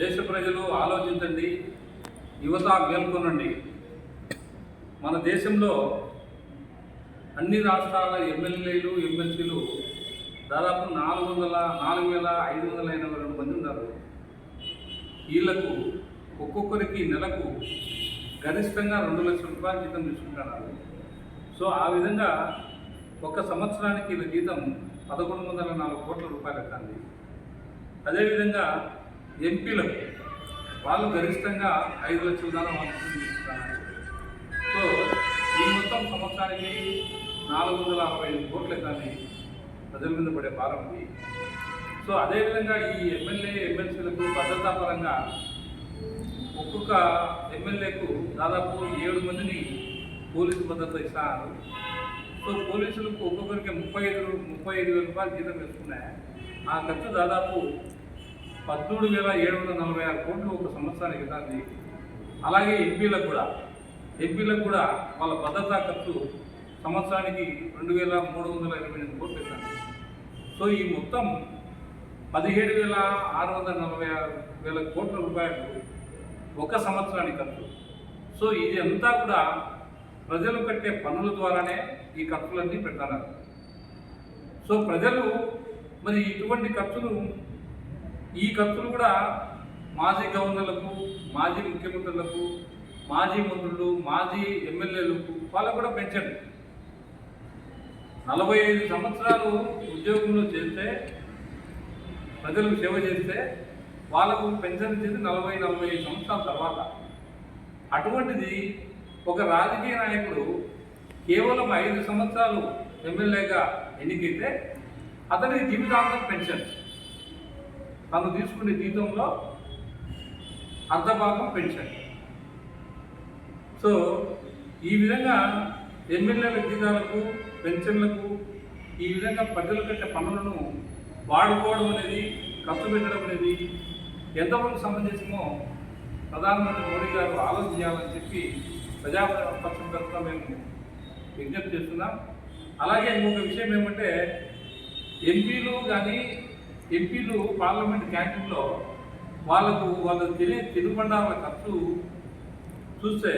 దేశ ప్రజలు ఆలోచించండి యువత మేల్కొనండి. మన దేశంలో అన్ని రాష్ట్రాల ఎమ్మెల్యేలు ఎమ్మెల్సీలు దాదాపు నాలుగు వందల నాలుగు వేల ఐదు వందల ఎనభై రెండు మంది ఉన్నారు. వీళ్ళకు ఒక్కొక్కరికి నెలకు గరిష్టంగా రెండు లక్షల రూపాయల జీతం తీసుకుంటున్నారు సో ఆ విధంగా ఒక సంవత్సరానికి వీళ్ళ జీతం పదకొండు వందల నాలుగు కోట్ల రూపాయలు అవుతుంది అదేవిధంగా ఎంపీలకు వాళ్ళు గరిష్టంగా ఐదు లక్షల దాకా వంతులు సో ఈ మొత్తం సంవత్సరానికి నాలుగు వందల అరవై ఐదు కోట్లు అవుతుంది ప్రజల మీద పడే భారం ఉంది. సో అదేవిధంగా ఈ ఎమ్మెల్యే ఎమ్మెల్సీలకు భద్రతా పరంగా ఒక్కొక్క ఎమ్మెల్యేకు దాదాపు ఏడు మందిని పోలీసు భద్రత ఇస్తారు సో పోలీసులకు ఒక్కొక్కరికి ముప్పై ఐదు ముప్పై ఐదు వేల రూపాయలు జీతం వేసుకున్నాయి. ఆ ఖర్చు దాదాపు పద్మూడు వేల ఏడు వందల నలభై ఆరు కోట్లు ఒక సంవత్సరానికి దాన్ని అలాగే ఎంపీలకు కూడా. ఎంపీలకు కూడా వాళ్ళ భద్రతా ఖర్చు సంవత్సరానికి రెండు వేల మూడు వందల ఇరవై ఎనిమిది కోట్లు ఇస్తాను సో ఈ మొత్తం పదిహేడు వేల ఆరు వందల నలభై ఆరు వేల కోట్ల రూపాయలు ఒక సంవత్సరానికి ఖర్చు. సో ఇది అంతా కూడా ప్రజలు కట్టే పన్నుల ద్వారానే ఈ ఖర్చులన్నీ పెడతారు. సో ప్రజలు మరి ఇటువంటి ఖర్చులు ఈ ఖర్చులు కూడా మాజీ గవర్నర్లకు మాజీ ముఖ్యమంత్రులకు మాజీ మంత్రులు మాజీ ఎమ్మెల్యేలకు వాళ్ళకు కూడా పెంచండి నలభై ఐదు సంవత్సరాలు ఉద్యోగంలో చేస్తే ప్రజలకు సేవ చేస్తే వాళ్ళకు పెన్షన్ ఇచ్చేది నలభై నలభై ఐదు సంవత్సరాల తర్వాత. అటువంటిది ఒక రాజకీయ నాయకుడు కేవలం ఐదు సంవత్సరాలు ఎమ్మెల్యేగా ఎన్నికైతే అతనికి జీవితాంతం పెన్షన్. తను తీసుకునే జీతంలో అర్ధ భాగం పెన్షన్. సో ఈ విధంగా ఎమ్మెల్యేల జీతాలకు పెన్షన్లకు ఈ విధంగా ప్రజలు కట్టే పనులను వాడుకోవడం అనేది ఖర్చు పెట్టడం అనేది ఎంతవరకు సంబంధించమో ప్రధానమంత్రి మోడీ గారు ఆలోచించాలని చెప్పి ప్రజాపక్షం తరఫున మేము విజ్ఞప్తి చేస్తున్నాం. అలాగే ఇంకొక విషయం ఏమంటే ఎంపీలు కానీ ఎంపీలు పార్లమెంట్ క్యాంటీన్లో వాళ్ళకు వాళ్ళకు తినే తినుబండాల ఖర్చు చూస్తే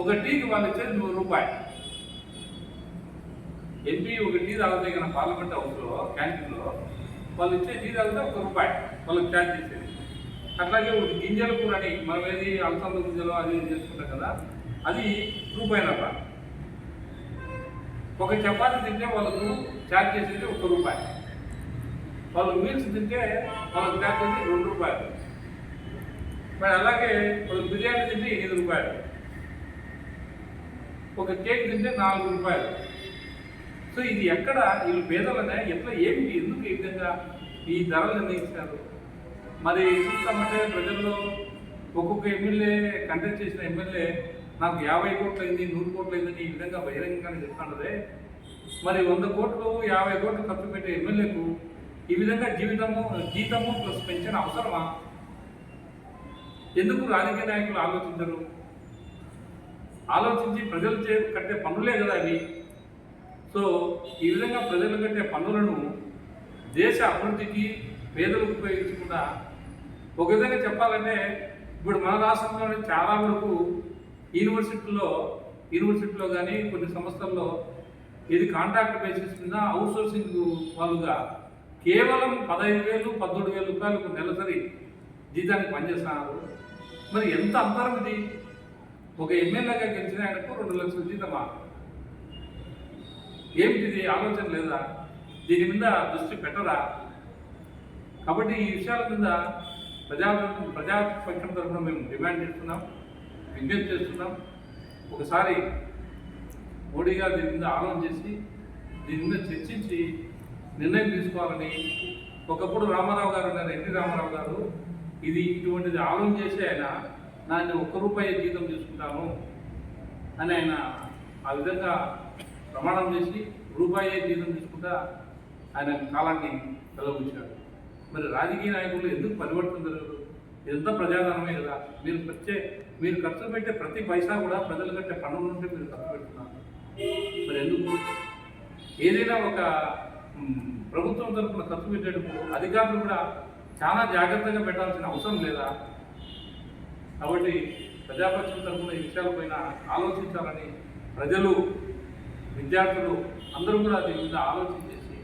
ఒక టీకి వాళ్ళు ఇచ్చేది నూరు రూపాయలు. ఎంపీ ఒక టీ తాగితే కన్నా పార్లమెంట్ హౌస్లో క్యాంటీన్లో వాళ్ళు ఇచ్చే టీ తాగితే ఒక రూపాయి వాళ్ళకి ఛార్జ్ చేసేది. అట్లాగే ఒక గింజల కూర అని మనం ఏది అలసంద గింజలు అది చేసుకుంటాం కదా అది రూపాయినర ఒక చపాతి తింటే వాళ్ళకు ఛార్జ్ చేసేది ఒక రూపాయి. వాళ్ళు మీల్స్ తింటే వాళ్ళకి ఛార్జ్ రెండు రూపాయలు. మరి అలాగే వాళ్ళు బిర్యానీ తింటే ఎనిమిది రూపాయలు. ఒక కేక్ తింటే నాలుగు రూపాయలు. సో ఇది ఎక్కడ వీళ్ళు పేదలనే ఎట్లా ఏమిటి ఎందుకు ఈ విధంగా ఈ ధరలు నిర్ణయించారు? మరి చూస్తామంటే ప్రజల్లో ఒక్కొక్క ఎమ్మెల్యే కంటెక్ట్ చేసిన ఎమ్మెల్యే నాకు యాభై కోట్లు అయింది నూరు కోట్లు అయిందని ఈ విధంగా బహిరంగంగానే చెప్తున్నదే మరి వంద కోట్లు యాభై కోట్లు ఖర్చు పెట్టే ఎమ్మెల్యేకు ఈ విధంగా జీవితము జీతము ప్లస్ పెన్షన్ అవసరమా? ఎందుకు రాజకీయ నాయకులు ఆలోచించరు? ఆలోచించి ప్రజలు చే కట్టే పనులే కదా అవి సో ఈ విధంగా ప్రజలు కట్టే పనులను దేశ అభివృద్ధికి పేదలకు ఉపయోగించకుండా ఒక విధంగా చెప్పాలంటే ఇప్పుడు మన రాష్ట్రంలోనే చాలా వరకు యూనివర్సిటీలో యూనివర్సిటీలో కానీ కొన్ని సంస్థల్లో ఇది కాంట్రాక్ట్ బేసిస్ మీద అవుట్ సోర్సింగ్ వాళ్ళుగా కేవలం పదహైదు వేలు పద్దెనిమిది వేల రూపాయలకు నెలసరి జీతానికి పనిచేస్తున్నారు. మరి ఎంత అంతరం ఇది? ఒక ఎమ్మెల్యేగా గెలిచిన ఆయనకు రెండు లక్షల జీతమా ఏమిటిది? ఆలోచన లేదా? దీని మీద దృష్టి పెట్టరా? కాబట్టి ఈ విషయాల మీద ప్రజా ప్రజాపక్షం తరఫున మేము డిమాండ్ చేస్తున్నాం విజ్ఞప్తి చేస్తున్నాం. ఒకసారి మోడీ గారు దీని మీద ఆలోచన చేసి దీని మీద చర్చించి నిర్ణయం తీసుకోవాలని ఒకప్పుడు రామారావు గారు ఉన్నారు ఎన్టీ రామారావు గారు. ఇది ఇటువంటిది ఆలోచన చేసి ఆయన నాన్న ఒక్క రూపాయి జీతం తీసుకుంటాను అని ఆయన ఆ విధంగా ప్రమాణం చేసి రూపాయి జీతం తీసుకుంటా ఆయన కాలాన్ని సెలవుచ్చాడు మరి రాజకీయ నాయకులు ఎందుకు పరివర్తన జరగదు? ఇదంతా ప్రజాధనమే కదా. మీరు వచ్చే మీరు ఖర్చు పెట్టే ప్రతి పైసా కూడా ప్రజలు కట్టే పన్నుల నుండి మీరు ఖర్చు పెడుతున్నారు. మరి ఎందుకు? ఏదైనా ఒక ప్రభుత్వం తరఫున ఖర్చు పెట్టేటప్పుడు అధికారులు కూడా చాలా జాగ్రత్తగా పెట్టాల్సిన అవసరం లేదా? కాబట్టి ప్రజాపక్షం తరఫున ఈ విషయాలపైన ఆలోచించాలని ప్రజలు విద్యార్థులు అందరూ కూడా దీని మీద ఆలోచన చేసి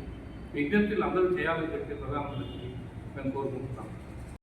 విజ్ఞప్తులు అందరూ చేయాలని చెప్పి ప్రధానమంత్రికి మేము కోరుకుంటున్నాం.